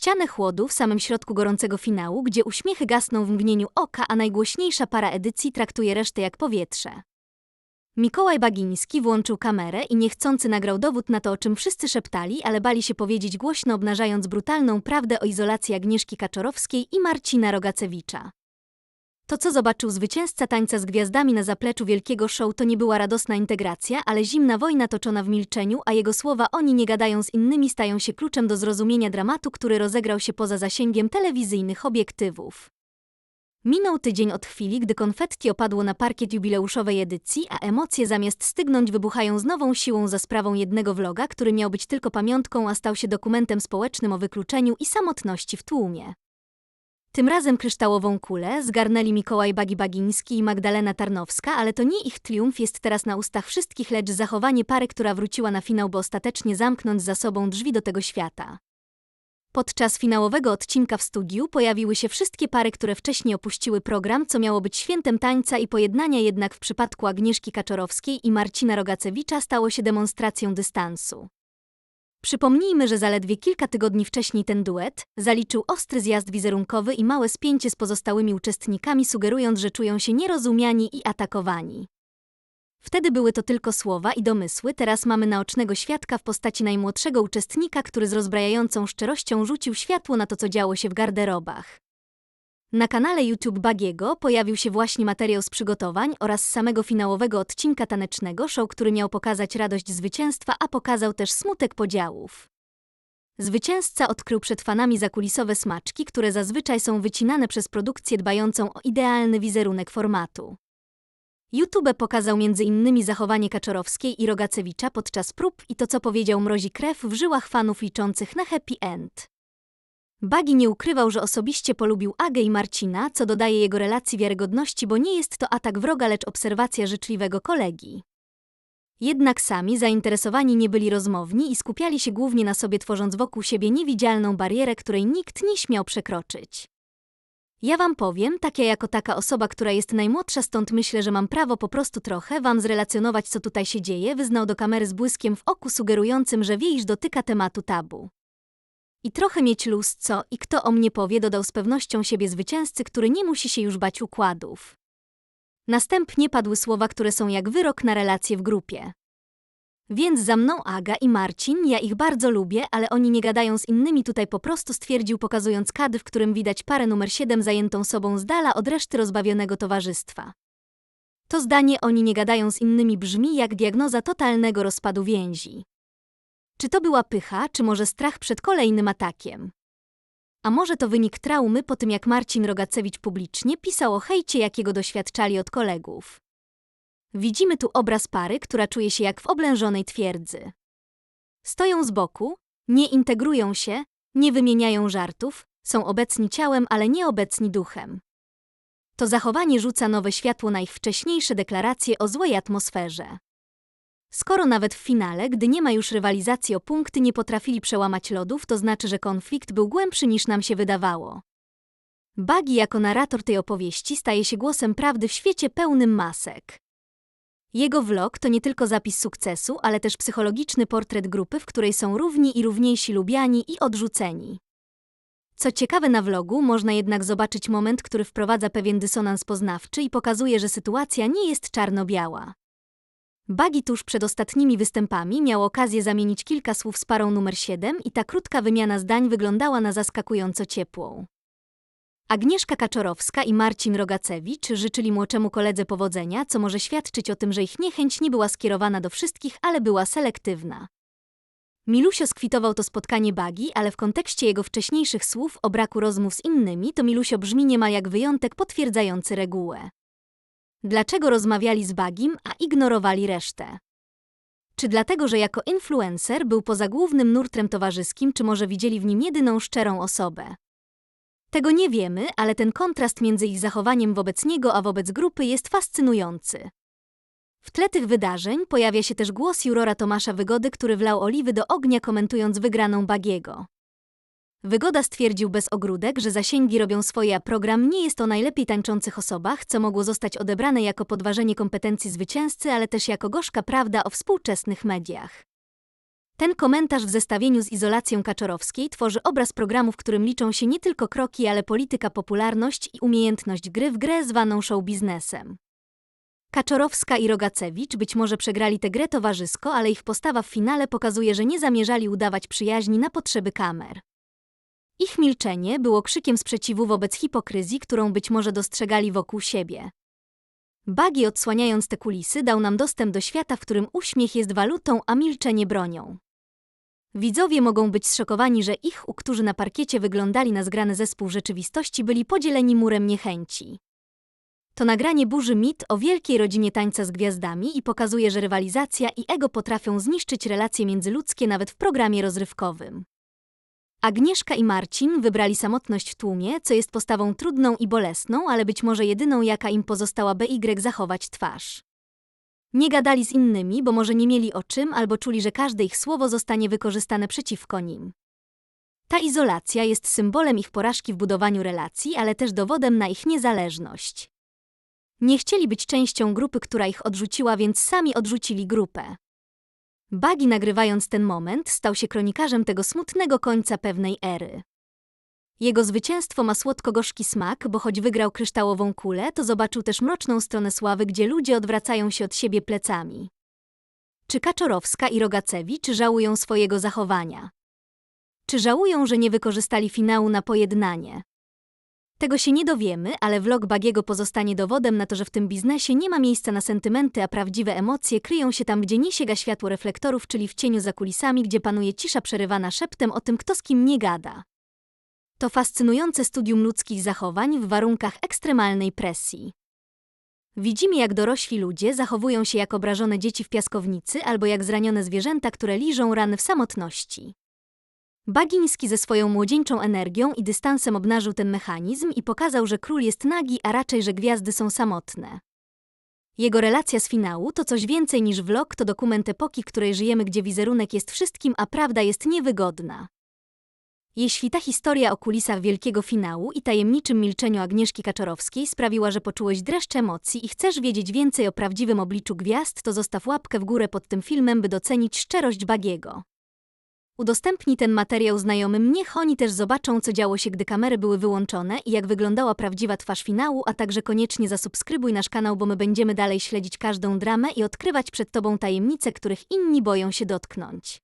ścianę chłodu w samym środku gorącego finału, gdzie uśmiechy gasną w mgnieniu oka, a najgłośniejsza para edycji traktuje resztę jak powietrze. Mikołaj Bagiński włączył kamerę i niechcący nagrał dowód na to, o czym wszyscy szeptali, ale bali się powiedzieć głośno, obnażając brutalną prawdę o izolacji Agnieszki Kaczorowskiej i Marcina Rogacewicza. To, co zobaczył zwycięzca tańca z gwiazdami na zapleczu wielkiego show, to nie była radosna integracja, ale zimna wojna toczona w milczeniu, a jego słowa oni nie gadają z innymi stają się kluczem do zrozumienia dramatu, który rozegrał się poza zasięgiem telewizyjnych obiektywów. Minął tydzień od chwili, gdy konfetti opadło na parkiet jubileuszowej edycji, a emocje zamiast stygnąć wybuchają z nową siłą za sprawą jednego vloga, który miał być tylko pamiątką, a stał się dokumentem społecznym o wykluczeniu i samotności w tłumie. Tym razem kryształową kulę zgarnęli Mikołaj Bagi-Bagiński i Magdalena Tarnowska, ale to nie ich triumf jest teraz na ustach wszystkich, lecz zachowanie pary, która wróciła na finał, by ostatecznie zamknąć za sobą drzwi do tego świata. Podczas finałowego odcinka w studiu pojawiły się wszystkie pary, które wcześniej opuściły program, co miało być świętem tańca i pojednania, jednak w przypadku Agnieszki Kaczorowskiej i Marcina Rogacewicza stało się demonstracją dystansu. Przypomnijmy, że zaledwie kilka tygodni wcześniej ten duet zaliczył ostry zjazd wizerunkowy i małe spięcie z pozostałymi uczestnikami, sugerując, że czują się nierozumiani i atakowani. Wtedy były to tylko słowa i domysły, teraz mamy naocznego świadka w postaci najmłodszego uczestnika, który z rozbrajającą szczerością rzucił światło na to, co działo się w garderobach. Na kanale YouTube Bagiego pojawił się właśnie materiał z przygotowań oraz samego finałowego odcinka tanecznego show, który miał pokazać radość zwycięstwa, a pokazał też smutek podziałów. Zwycięzca odkrył przed fanami zakulisowe smaczki, które zazwyczaj są wycinane przez produkcję dbającą o idealny wizerunek formatu. YouTube pokazał m.in. zachowanie Kaczorowskiej i Rogacewicza podczas prób i to, co powiedział mrozi krew w żyłach fanów liczących na happy end. Bagi nie ukrywał, że osobiście polubił Agę i Marcina, co dodaje jego relacji wiarygodności, bo nie jest to atak wroga, lecz obserwacja życzliwego kolegi. Jednak sami zainteresowani nie byli rozmowni i skupiali się głównie na sobie, tworząc wokół siebie niewidzialną barierę, której nikt nie śmiał przekroczyć. Ja wam powiem, tak ja jako taka osoba, która jest najmłodsza, stąd myślę, że mam prawo po prostu trochę wam zrelacjonować, co tutaj się dzieje, wyznał do kamery z błyskiem w oku, sugerującym, że wie, iż dotyka tematu tabu. I trochę mieć luz, co i kto o mnie powie, dodał z pewnością siebie zwycięzcy, który nie musi się już bać układów. Następnie padły słowa, które są jak wyrok na relacje w grupie. Więc za mną Aga i Marcin, ja ich bardzo lubię, ale oni nie gadają z innymi tutaj po prostu stwierdził, pokazując kadr, w którym widać parę numer 7 zajętą sobą z dala od reszty rozbawionego towarzystwa. To zdanie oni nie gadają z innymi brzmi jak diagnoza totalnego rozpadu więzi. Czy to była pycha, czy może strach przed kolejnym atakiem? A może to wynik traumy po tym, jak Marcin Rogacewicz publicznie pisał o hejcie, jakiego doświadczali od kolegów. Widzimy tu obraz pary, która czuje się jak w oblężonej twierdzy. Stoją z boku, nie integrują się, nie wymieniają żartów, są obecni ciałem, ale nie obecni duchem. To zachowanie rzuca nowe światło na ich wcześniejsze deklaracje o złej atmosferze. Skoro nawet w finale, gdy nie ma już rywalizacji o punkty, nie potrafili przełamać lodów, to znaczy, że konflikt był głębszy niż nam się wydawało. Bagi jako narrator tej opowieści staje się głosem prawdy w świecie pełnym masek. Jego vlog to nie tylko zapis sukcesu, ale też psychologiczny portret grupy, w której są równi i równiejsi lubiani i odrzuceni. Co ciekawe na vlogu, można jednak zobaczyć moment, który wprowadza pewien dysonans poznawczy i pokazuje, że sytuacja nie jest czarno-biała. Bagi tuż przed ostatnimi występami miał okazję zamienić kilka słów z parą numer 7 i ta krótka wymiana zdań wyglądała na zaskakująco ciepłą. Agnieszka Kaczorowska i Marcin Rogacewicz życzyli młodszemu koledze powodzenia, co może świadczyć o tym, że ich niechęć nie była skierowana do wszystkich, ale była selektywna. Milusio skwitował to spotkanie Bagi, ale w kontekście jego wcześniejszych słów o braku rozmów z innymi, to Milusio brzmi niemal jak wyjątek potwierdzający regułę. Dlaczego rozmawiali z Bagim, a ignorowali resztę? Czy dlatego, że jako influencer był poza głównym nurtem towarzyskim, czy może widzieli w nim jedyną szczerą osobę? Tego nie wiemy, ale ten kontrast między ich zachowaniem wobec niego a wobec grupy jest fascynujący. W tle tych wydarzeń pojawia się też głos jurora Tomasza Wygody, który wlał oliwy do ognia komentując wygraną Bagiego. Wygoda stwierdził bez ogródek, że zasięgi robią swoje, a program nie jest o najlepiej tańczących osobach, co mogło zostać odebrane jako podważenie kompetencji zwycięzcy, ale też jako gorzka prawda o współczesnych mediach. Ten komentarz w zestawieniu z izolacją Kaczorowskiej tworzy obraz programu, w którym liczą się nie tylko kroki, ale polityka, popularność i umiejętność gry w grę zwaną show biznesem. Kaczorowska i Rogacewicz być może przegrali tę grę towarzysko, ale ich postawa w finale pokazuje, że nie zamierzali udawać przyjaźni na potrzeby kamer. Ich milczenie było krzykiem sprzeciwu wobec hipokryzji, którą być może dostrzegali wokół siebie. Bagi odsłaniając te kulisy dał nam dostęp do świata, w którym uśmiech jest walutą, a milczenie bronią. Widzowie mogą być zszokowani, że ich, u którzy na parkiecie wyglądali na zgrany zespół rzeczywistości, byli podzieleni murem niechęci. To nagranie burzy mit o wielkiej rodzinie tańca z gwiazdami i pokazuje, że rywalizacja i ego potrafią zniszczyć relacje międzyludzkie nawet w programie rozrywkowym. Agnieszka i Marcin wybrali samotność w tłumie, co jest postawą trudną i bolesną, ale być może jedyną, jaka im pozostała, by zachować twarz. Nie gadali z innymi, bo może nie mieli o czym albo czuli, że każde ich słowo zostanie wykorzystane przeciwko nim. Ta izolacja jest symbolem ich porażki w budowaniu relacji, ale też dowodem na ich niezależność. Nie chcieli być częścią grupy, która ich odrzuciła, więc sami odrzucili grupę. Bagi nagrywając ten moment stał się kronikarzem tego smutnego końca pewnej ery. Jego zwycięstwo ma słodko-gorzki smak, bo choć wygrał kryształową kulę, to zobaczył też mroczną stronę sławy, gdzie ludzie odwracają się od siebie plecami. Czy Kaczorowska i Rogacewicz żałują swojego zachowania? Czy żałują, że nie wykorzystali finału na pojednanie? Tego się nie dowiemy, ale vlog Bagiego pozostanie dowodem na to, że w tym biznesie nie ma miejsca na sentymenty, a prawdziwe emocje kryją się tam, gdzie nie sięga światło reflektorów, czyli w cieniu za kulisami, gdzie panuje cisza przerywana szeptem o tym, kto z kim nie gada. To fascynujące studium ludzkich zachowań w warunkach ekstremalnej presji. Widzimy, jak dorośli ludzie zachowują się jak obrażone dzieci w piaskownicy albo jak zranione zwierzęta, które liżą rany w samotności. Bagiński ze swoją młodzieńczą energią i dystansem obnażył ten mechanizm i pokazał, że król jest nagi, a raczej, że gwiazdy są samotne. Jego relacja z finału to coś więcej niż vlog, to dokument epoki, w której żyjemy, gdzie wizerunek jest wszystkim, a prawda jest niewygodna. Jeśli ta historia o kulisach wielkiego finału i tajemniczym milczeniu Agnieszki Kaczorowskiej sprawiła, że poczułeś dreszcz emocji i chcesz wiedzieć więcej o prawdziwym obliczu gwiazd, to zostaw łapkę w górę pod tym filmem, by docenić szczerość Bagiego. Udostępnij ten materiał znajomym, niech oni też zobaczą, co działo się, gdy kamery były wyłączone i jak wyglądała prawdziwa twarz finału, a także koniecznie zasubskrybuj nasz kanał, bo my będziemy dalej śledzić każdą dramę i odkrywać przed Tobą tajemnice, których inni boją się dotknąć.